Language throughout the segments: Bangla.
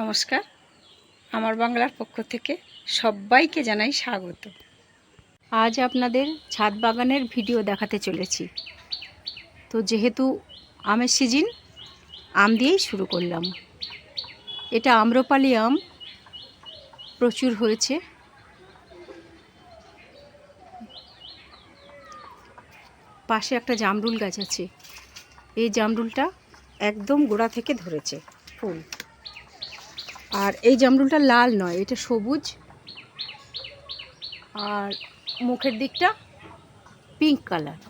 নমস্কার। আমার বাংলার পক্ষ থেকে সবাইকে জানাই স্বাগত। আজ আপনাদের ছাদ বাগানের ভিডিও দেখাতে চলেছি। তো যেহেতু আমের সিজন, আম দিয়েই শুরু করলাম। এটা আম্রপালি আম, প্রচুর হয়েছে। পাশে একটা জামরুল গাছ আছে। এই জামরুলটা একদম গোড়া থেকে ধরেছে, ফুল। আর এই জামরুলটা লাল নয়, এটা সবুজ। আর মুখের দিকটা পিঙ্ক কালার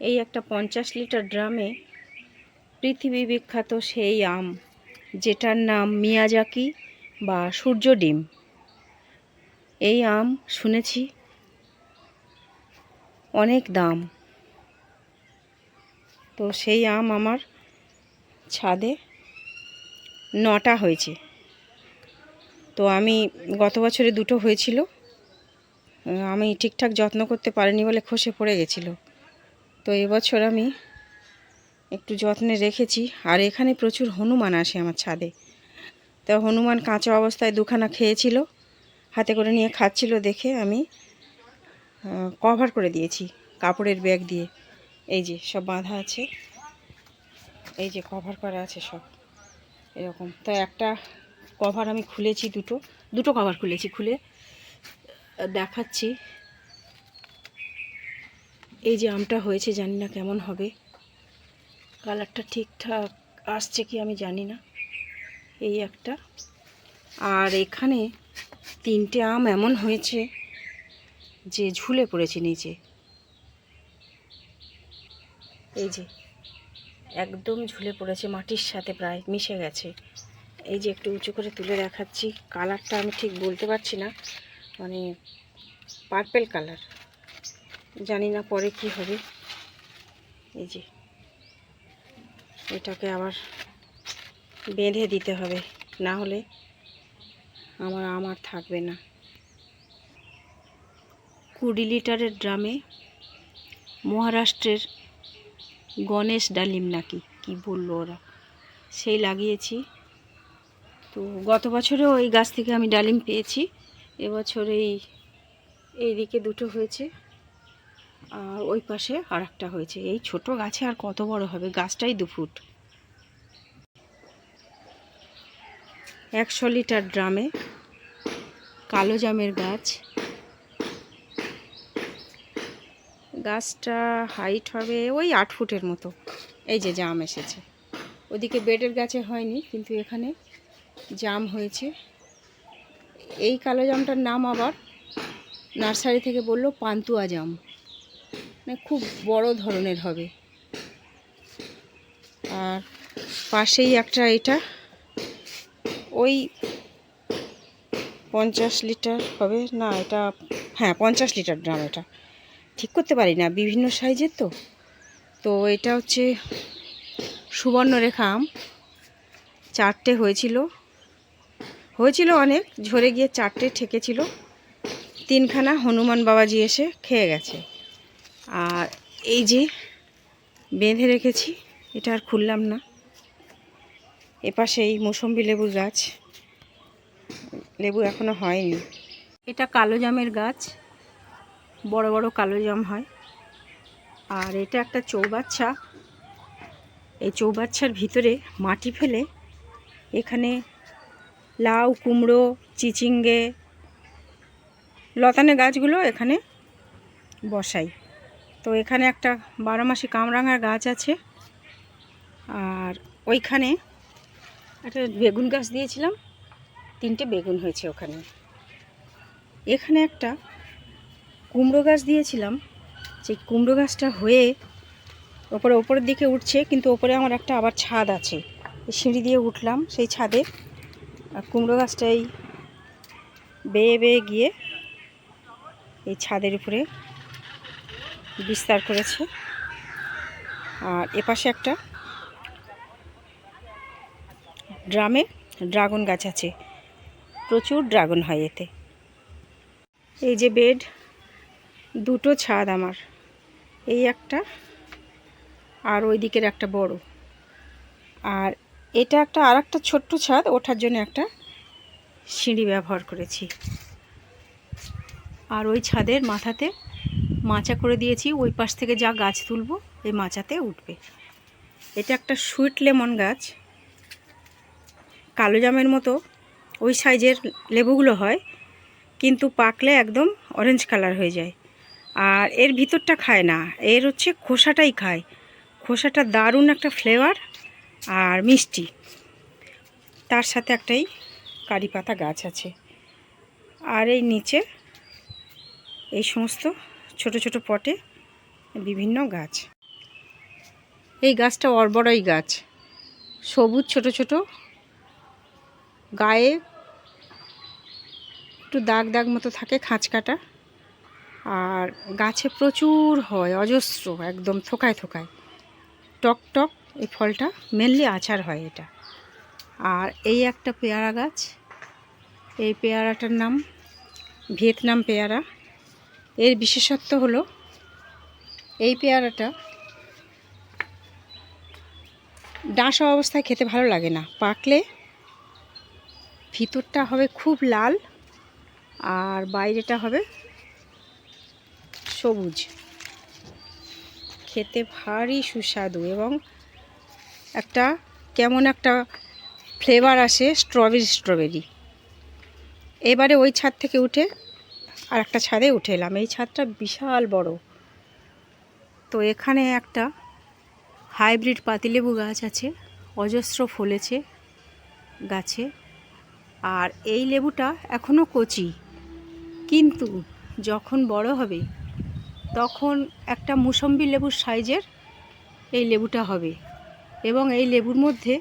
এই একটা পঞ্চাশ লিটার ড্রামে পৃথিবী বিখ্যাত সেই আম, যেটার নাম মিয়াজাকি বা সূর্য ডিম। এই আম শুনেছি অনেক দাম। তো সেই আম আমার ছাদে নটা হয়েছে। তো আমি গত বছরে দুটো হয়েছিল। আমি ঠিকঠাক যত্ন করতে পারিনি বলে খসে পড়ে গেছিল। তো এবছর আমি একটু যত্নে রেখেছি। আর এখানে প্রচুর হনুমান আসে আমার ছাদে। তো হনুমান কাঁচা অবস্থায় দুখানা খেয়েছিল। হাতে করে নিয়ে খাচ্ছিল দেখে আমি কভার করে দিয়েছি কাপড়ের ব্যাগ দিয়ে। এই যে সব বাঁধা আছে। এই যে কভার করা আছে সব। এরকম। তো একটা কভার আমি খুলেছি দুটো। দুটো কভার খুলেছি খুলে। দেখাচ্ছি। এই যে আমটা হয়েছে, জানি না কেমন হবে। কালারটা ঠিকঠাক আসছে কি আমি জানি না। এই একটা। আর এখানে তিনটে আম এমন হয়েছে যে ঝুলে পড়েছে নিচে। এই যে। একদম ঝুলে পড়েছে, মাটির সাথে প্রায় মিশে গেছে। এই যে একটু উঁচু করে তুলে দেখাচ্ছি, কালারটা আমি ঠিক বলতে পারছি না মানে পার্পেল কালার জানি না পরে কি হবে। এই যে, এটাকে আবার বেঁধে দিতে হবে, না হলে আমার আমার থাকবে না। কুড়ি লিটারের ড্রামে মহারাষ্ট্রের গণেশ ডালিম নাকি? কি বলল ওরা? সেই লাগিয়েছি। তো গত বছরেও এই গাছ থেকে আমি ডালিম পেয়েছি। এবছর এই এইদিকে দুটো হয়েছে। আর ওই পাশে আর একটা হয়েছে। এই ছোট গাছে আর কত বড় হবে? গাছটাই দু ফুট। একশো লিটার ড্রামে কালো জামের গাছ। গাছটা হাইট হবে ওই আট ফুটের মতো। এই যে জাম এসেছে। ওদিকে বেডের গাছে হয়নি, কিন্তু এখানে জাম হয়েছে। এই কালো জামটার নাম আবার নার্সারি থেকে বলল পান্তুয়া জাম। মানে খুব বড় ধরনের হবে। আর পাশেই একটা এটা। ওই পঞ্চাশ লিটার হবে না, এটা হ্যাঁ পঞ্চাশ লিটার ড্রাম এটা। ঠিক করতে পারি না, বিভিন্ন সাইজের তো। তো এটা হচ্ছে সুবর্ণরেখা আম। চারটে হয়েছিল। হয়েছিল অনেক, ঝরে গিয়ে চারটে ঠেকেছিল। তিনখানা হনুমান বাবাজি এসে খেয়ে গেছে। আর এই যে বেঁধে রেখেছি, এটা আর খুললাম না। এপাশে এই মৌসম্বি লেবু গাছ। লেবু এখনও হয়নি। এটা কালো জামের গাছ। বড় বড় কালো জাম হয়। আর এটা একটা চৌবাচ্চা। এই চৌবাচ্চার ভিতরে মাটি ফেলে এখানে লাউ, কুমড়ো, চিচিঙ্গে, লতানে গাছগুলো এখানে বসাই। তো এখানে একটা বারো মাসি কামরাঙার গাছ আছে। আর ওইখানে একটা বেগুন গাছ দিয়েছিলাম। তিনটে বেগুন হয়েছে ওখানে। এখানে একটা কুমড়ো গাছ দিয়েছিলাম, সেই কুমড়ো গাছটা হয়ে ওপরে, ওপরের দিকে উঠছে, কিন্তু ওপরে আমার একটা আবার ছাদ আছে। সিঁড়ি দিয়ে উঠলাম সেই ছাদে, আর কুমড়ো গাছটা এই বেয়ে বেয়ে গিয়ে এই ছাদের উপরে বিস্তার করেছে। আর এপাশে একটা ড্রামে ড্রাগন গাছ আছে, প্রচুর ড্রাগন হয় এতে। এই যে বেড দুটো ছাদ আমার। এই একটা আর ওই দিকের একটা বড়। আর এটা একটা আর একটা ছোট্ট ছাদ, ওঠার জন্য একটা সিঁড়ি ব্যবহার করেছি। আর ওই ছাদের মাথাতে মাচা করে দিয়েছি, ওই পাশ থেকে যা গাছ তুলবো, এই মাচাতে উঠবে। এটা একটা সুইট লেমন গাছ। কালো জামের মতো, ওই সাইজের লেবুগুলো হয়, কিন্তু পাকলে একদম অরেঞ্জ কালার হয়ে যায়। আর এর ভিতরটা খায় না। এর হচ্ছে খোসাটাই খায়। খোসাটা দারুণ একটা ফ্লেভার আর মিষ্টি। তার সাথে একটাই কারি পাতা গাছ আছে। আর এই নিচে এই সমস্ত ছোট ছোট পটে বিভিন্ন গাছ। এই গাছটা অরবড়াই গাছ। সবুজ ছোট ছোট। গায়ে একটু দাগ দাগ মতো থাকে, খাঁচ কাটা। আর গাছে প্রচুর হয়, অজস্র, একদম থোকায় থোকায়। টক টক, এই ফলটা মেনলি আচার হয় এটা। আর এই একটা পেয়ারা গাছ, এই পেয়ারাটার নাম ভিয়েতনাম পেয়ারা। এর বিশেষত্ব হলো, এই পেয়ারাটা ডাঁসা অবস্থায় খেতে ভালো লাগে না। পাকলে ভিতরটা হবে খুব লাল, আর বাইরেটা হবে সবুজ। খেতে ভারী সুস্বাদু এবং একটা কেমন একটা ফ্লেভার আসে স্ট্রবেরি স্ট্রবেরি এবারে ওই ছাদ থেকে উঠে আর একটা ছাদে উঠে এলাম। এই ছাদটা বিশাল বড়। তো এখানে একটা হাইব্রিড পাতিলেবু গাছ আছে, অজস্র ফলেছে গাছে। আর এই লেবুটা এখনও কচি। কিন্তু যখন বড় হবে তখন একটা মুসম্বি লেবুর সাইজের এই লেবুটা হবে এবং এই লেবুর মধ্যে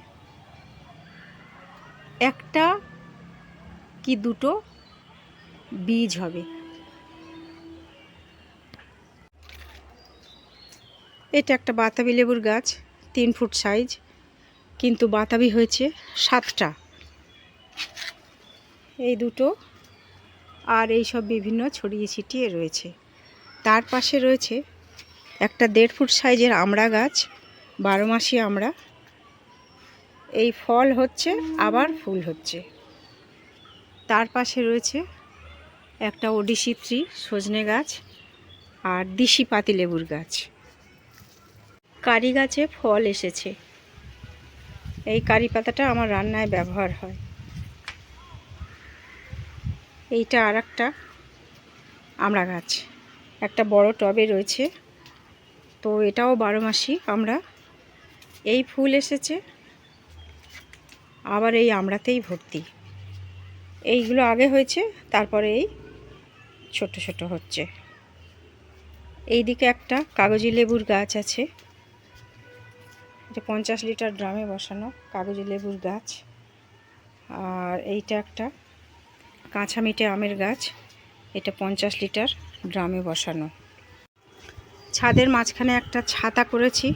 একটা কি দুটো বীজ হবে। এটা একটা বাতাবি লেবুর গাছ, তিন ফুট সাইজ, কিন্তু বাতাবি হয়েছে সাতটা। এই দুটো আর এই সব বিভিন্ন ছড়িয়ে ছিটিয়ে রয়েছে। তার পাশে রয়েছে একটা দেড় ফুট সাইজের আমড়া গাছ, বারো মাসি আমড়া। এই ফল হচ্ছে, আবার ফুল হচ্ছে। তার পাশে রয়েছে একটা ওডিসি থ্রি সজনে গাছ আর দিশি পাতিলেবুর গাছ। কারি গাছে ফল এসেছে। এই কারি পাতাটা আমার রান্নায় ব্যবহার হয়। এইটা আর একটা আমড়া গাছ। একটা বড় টবে রয়েছে। তো এটাও বারো মাসি আমরা। এই ফুল এসেছে। আবার এই আমড়াতেই ভর্তি। এইগুলো আগে হয়েছে, তারপরে এই ছোট ছোট হচ্ছে। এইদিকে একটা কাগজি লেবুর গাছ আছে। এটা পঞ্চাশ লিটার ড্রামে বসানো কাগজি লেবুর গাছ। আর এইটা একটা কাঁচা মিটে আমের গাছ। এটা পঞ্চাশ লিটার। ড্রামে বসানো। ছাদের মাঝখানে একটা ছাতা করেছি।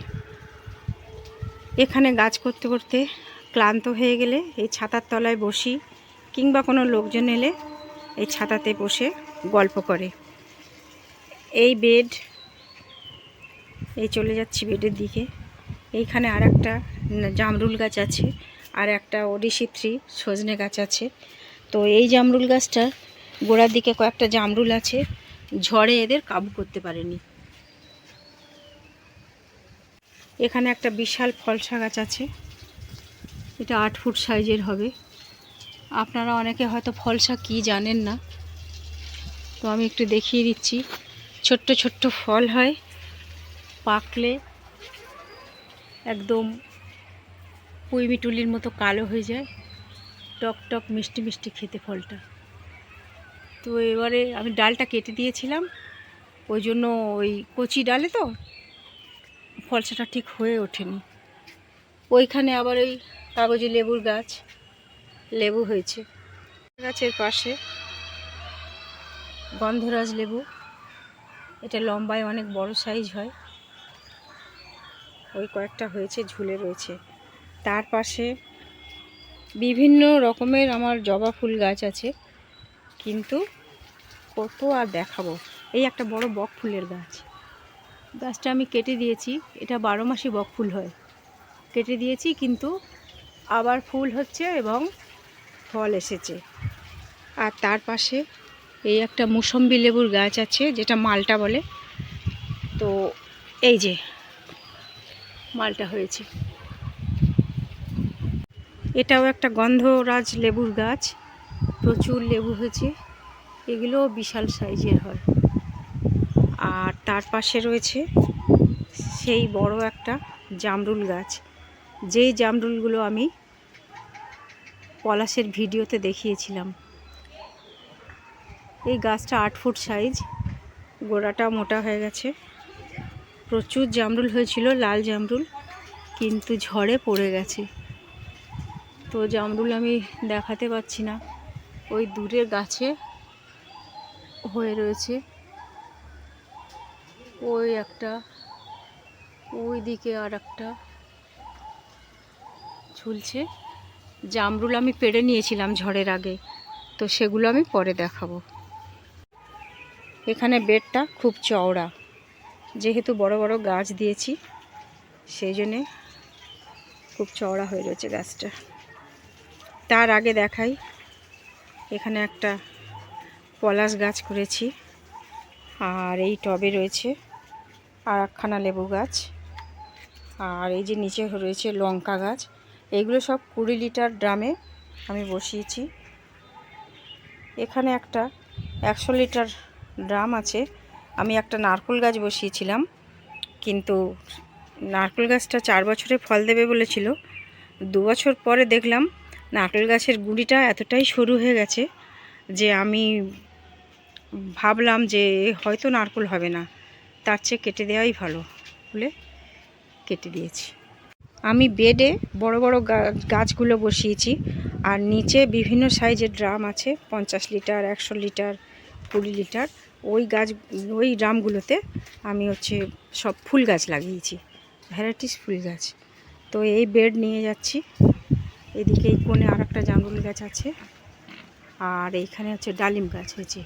এখানে গাছ করতে করতে ক্লান্ত হয়ে গেলে এই ছাতার তলায় বসি কিংবা কোনো লোকজন এলে এই ছাতাতে বসে গল্প করে। এই বেড, এই চলে যাচ্ছি বেডের দিকে। এইখানে আর একটা জামরুল গাছ আছে আর একটা ওডিসি থ্রি সজনে গাছ আছে। তো এই জামরুল গাছটার গোড়ার দিকে কয়েকটা জামরুল আছে। ঝড়ে এদের কাবু করতে পারেনি। এখানে একটা বিশাল ফলসা গাছ আছে। এটা আট ফুট সাইজের হবে। আপনারা অনেকে হয়তো ফলসা কি জানেন না। তো আমি একটু দেখিয়ে দিচ্ছি। ছোট্ট ছোট্ট ফল হয়। পাকলে একদম পুইমিটুলির মতো কালো হয়ে যায়। টক টক মিষ্টি মিষ্টি খেতে ফলটা। তো এবারে আমি ডালটা কেটে দিয়েছিলাম। ওই জন্য ওই কচি ডালে তো ফলসাটা ঠিক হয়ে ওঠেনি। ওইখানে আবার ওই কাগজি লেবুর গাছ, লেবু হয়েছে। গাছের পাশে গন্ধরাজ লেবু। এটা লম্বায় অনেক বড় সাইজ হয়। ওই কয়েকটা হয়েছে, ঝুলে রয়েছে। তার পাশে বিভিন্ন রকমের আমার জবা ফুল গাছ আছে। কিন্তু কত আর দেখাবো। এই একটা বড় বক ফুলের গাছ। গাছটা আমি কেটে দিয়েছি। এটা বারো মাসই বক ফুল হয়। কেটে দিয়েছি কিন্তু আবার ফুল হচ্ছে এবং ফল এসেছে। আর তার পাশে এই একটা মুসম্বি লেবুর গাছ আছে, যেটা মালটা বলে। তো এই যে মালটা হয়েছে। এটাও একটা গন্ধরাজ লেবুর গাছ। প্রচুর লেবু হয়েছে। এগুলোও বিশাল সাইজের হয়। আর তার পাশে রয়েছে সেই বড় একটা জামরুল গাছ। যেই জামরুলগুলো আমি পলাশের ভিডিওতে দেখিয়েছিলাম। এই গাছটা আট ফুট সাইজ, গোড়াটা মোটা হয়ে গেছে। প্রচুর জামরুল হয়েছিল, লাল জামরুল, কিন্তু ঝড়ে পড়ে গেছে। তো জামরুল আমি দেখাতে পাচ্ছি না। ওই দূরের গাছে হয়ে রয়েছে। ওই একটা, ওই দিকে আর একটা ঝুলছে। জামরুল আমি পেড়ে নিয়েছিলাম ঝড়ের আগে, তো সেগুলো আমি পরে দেখাবো। এখানে বেডটা খুব চওড়া, যেহেতু বড় বড় গাছ দিয়েছি, সেই জন্যে খুব চওড়া হয়ে রয়েছে গাছটা। তার আগে দেখাই এখানে একটা পলাশ গাছ করেছি। আর এই টবে রয়েছে আর একখানা লেবু গাছ। আর এই যে নিচে রয়েছে লঙ্কা গাছ। এইগুলো সব কুড়ি লিটার ড্রামে আমি বসিয়েছি। এখানে একটা একশো লিটার ড্রাম আছে। আমি একটা নারকেল গাছ বসিয়েছিলাম, কিন্তু নারকেল গাছটা চার বছরে ফল দেবে বলেছিল। দু বছর পরে দেখলাম নারকেল গাছের গুঁড়িটা এতটাই সরু হয়ে গেছে যে আমি ভাবলাম যে হয়তো নারকেল হবে না। তার চেয়ে কেটে দেওয়াই ভালো বলে কেটে দিয়েছি। আমি বেডে বড় বড় গাছগুলো বসিয়েছি আর নিচে বিভিন্ন সাইজের ড্রাম আছে, পঞ্চাশ লিটার, একশো লিটার, কুড়ি লিটার। ওই গাছ, ওই ড্রামগুলোতে আমি হচ্ছে সব ফুল গাছ লাগিয়েছি, ভ্যারাইটিস ফুল গাছ। তো এই বেড নিয়ে যাচ্ছি। এদিকে এই কোণে আর একটা জামরুল গাছ আছে। আর এইখানে হচ্ছে ডালিম গাছ হয়েছে।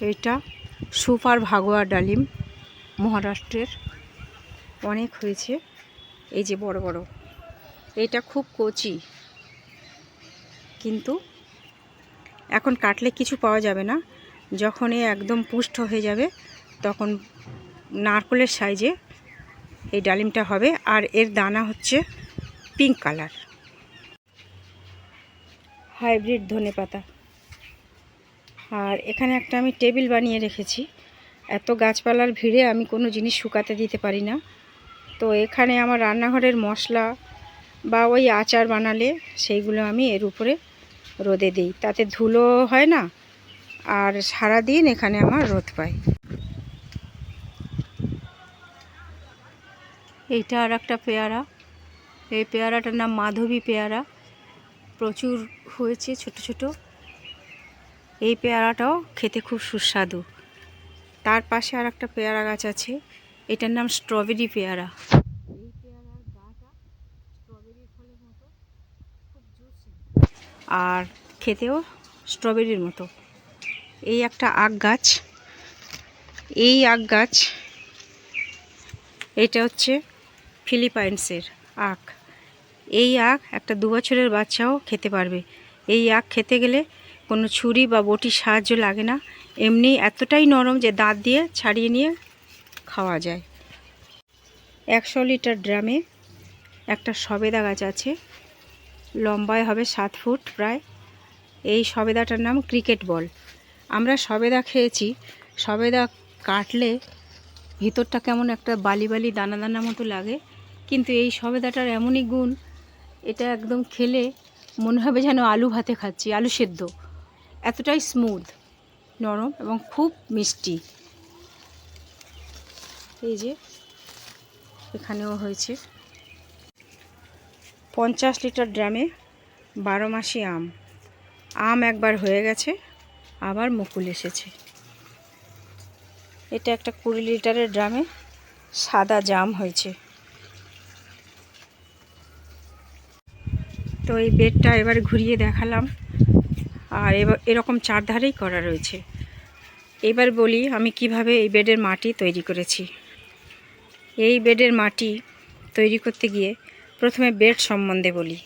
এইটা সুপার ভাগোয়া ডালিম মহারাষ্ট্রের। অনেক হয়েছে। এই যে বড় বড়। এটা খুব কচি। কিন্তু এখন কাটলে কিছু পাওয়া যাবে না। যখন এ একদম পুষ্ট হয়ে যাবে, তখন নারকলের সাইজে এই ডালিমটা হবে। আর এর দানা হচ্ছে পিঙ্ক কালার। হাইব্রিড ধনে পাতা। আর এখানে একটা আমি টেবিল বানিয়ে রেখেছি। এত গাছপালার ভিড়ে আমি কোনো জিনিস শুকাতে দিতে পারি না। তো এখানে আমার রান্নাঘরের মশলা বা ওই আচার বানালে সেইগুলো আমি এর উপরে রোদে দিই। তাতে ধুলো হয় না, আর সারাদিন এখানে আমার রোদ পাই এইটা আর একটা পেয়ারা। এই পেয়ারাটার নাম মাধবী পেয়ারা। প্রচুর হয়েছে ছোট ছোট। এই পেয়ারাটাও খেতে খুব সুস্বাদু। তার পাশে আর একটা পেয়ারা গাছ আছে, এটার নাম স্ট্রবেরি পেয়ারা। এই পেয়ারার মতো আর খেতেও স্ট্রবেরির মতো। এই একটা আখ গাছ, এই আখ গাছ, এটা হচ্ছে ফিলিপাইন্সের আখ। এই আখ একটা দু বছরের বাচ্চাও খেতে পারবে। এই আখ খেতে গেলে কোনো ছুরি বা বটির সাহায্য লাগে না। এমনি এতটাই নরম যে দাঁত দিয়ে ছাড়িয়ে নিয়ে খাওয়া যায়। একশো লিটার ড্রামে একটা সবেদা গাছ আছে। লম্বায় হবে সাত ফুট প্রায়। এই সবেদাটার নাম ক্রিকেট বল। আমরা সবেদা খেয়েছি। সবেদা কাটলে ভিতরটা কেমন একটা বালি বালি দানা দানা মতো লাগে। কিন্তু এই সবেদাটার এমনই গুণ, এটা একদম খেলে মনে হবে যেন আলু ভাতে খাচ্ছি, আলু সেদ্ধ। এতটাই স্মুথ নরম এবং খুব মিষ্টি। এই যে, এখানেও হয়েছে। পঞ্চাশ লিটার ড্রামে বারো মাসি আম। আম একবার হয়ে গেছে, আবার মুকুল এসেছে। এটা একটা কুড়ি লিটারের ড্রামে সাদা জাম হয়েছে। তো এই বেডটা এবার ঘুরিয়ে দেখালাম। আর এবার এরকম চারধারেই করা রয়েছে। এবার বলি আমি কীভাবে এই বেডের মাটি তৈরি করেছি। এই বেডের মাটি তৈরি করতে গিয়ে প্রথমে বেড সম্বন্ধে বলি।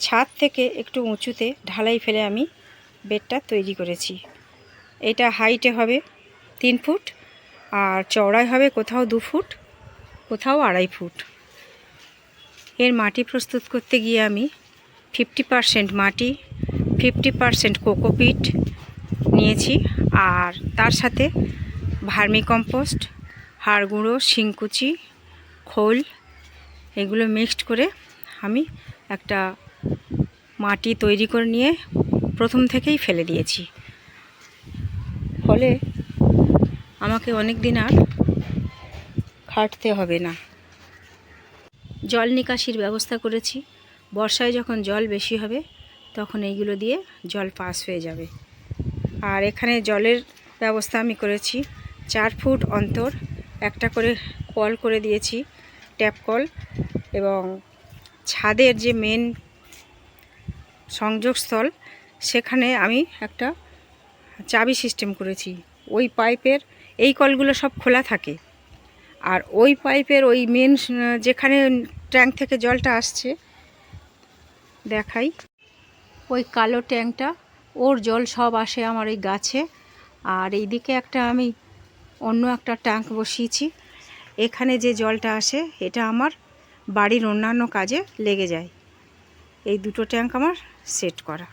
ছাদ থেকে একটু উঁচুতে ঢালাই ফেলে আমি বেডটা তৈরি করেছি। এটা হাইটে হবে তিন ফুট আর চওড়ায় হবে কোথাও দু ফুট, কোথাও আড়াই ফুট। এর মাটি প্রস্তুত করতে গিয়ে আমি ফিফটি পারসেন্ট মাটি, ফিফটি পারসেন্ট কোকোপিট নিয়েছি আর তার সাথে ভার্মি কম্পোস্ট হাড় গুঁড়ো শিংকুচি, খোল এগুলো মিক্সড করে আমি একটা মাটি তৈরি করে নিয়ে প্রথম থেকেই ফেলে দিয়েছি। ফলে আমাকে অনেক দিন আর খাটতে হবে না। জল নিকাশির ব্যবস্থা করেছি। বর্ষায় যখন জল বেশি হবে, তখন এইগুলো দিয়ে জল পাস হয়ে যাবে। আর এখানে জলের ব্যবস্থা আমি করেছি। চার ফুট অন্তর একটা করে কল করে দিয়েছি, ট্যাপ কল এবং ছাদের যে মেন সংযোগস্থল, সেখানে আমি একটা চাবি সিস্টেম করেছি। ওই পাইপের, এই কলগুলো সব খোলা থাকে। আর ওই পাইপের ওই মেন যেখানে ট্যাঙ্ক থেকে জলটা আসছে দেখাই। ওই কালো ট্যাঙ্কটা ওর জল সব আসে আমার এই গাছে। আর এইদিকে একটা আমি অন্য একটা ট্যাঙ্ক বসিয়েছি। এখানে যে জলটা আসে, এটা আমার বাড়ির অন্যান্য কাজে লেগে যায়। এই দুটো ট্যাঙ্ক আমার সেট করা।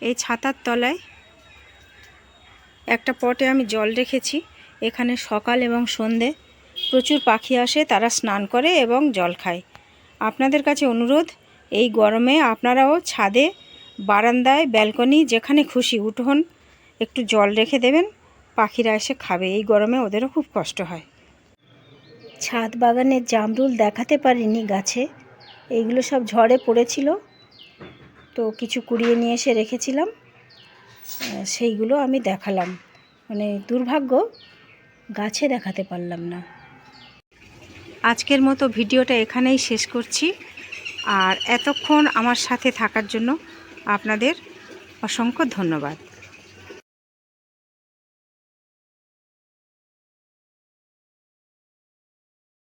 এই ছাতার তলায় একটা পটে আমি জল রেখেছি। এখানে সকাল এবং সন্ধে প্রচুর পাখি আসে, তারা স্নান করে এবং জল খায়। আপনাদের কাছে অনুরোধ এই গরমে আপনারাও ছাদে, বারান্দায়, ব্যালকনি, যেখানে খুশি উঠোন, একটু জল রেখে দেবেন, পাখিরা এসে খাবে। এই গরমে ওদেরও খুব কষ্ট হয়। ছাদ বাগানের জামরুল দেখাতে পারিনি গাছে। এইগুলো সব ঝড়ে পড়েছিল। তো কিছু কুড়িয়ে নিয়ে এসে রেখেছিলাম। সেইগুলো আমি দেখালাম। মানে দুর্ভাগ্য, গাছে দেখাতে পারলাম না। আজকের মতো ভিডিওটা এখানেই শেষ করছি। আর এতক্ষণ আমার সাথে থাকার জন্য আপনাদের অসংখ্য ধন্যবাদ।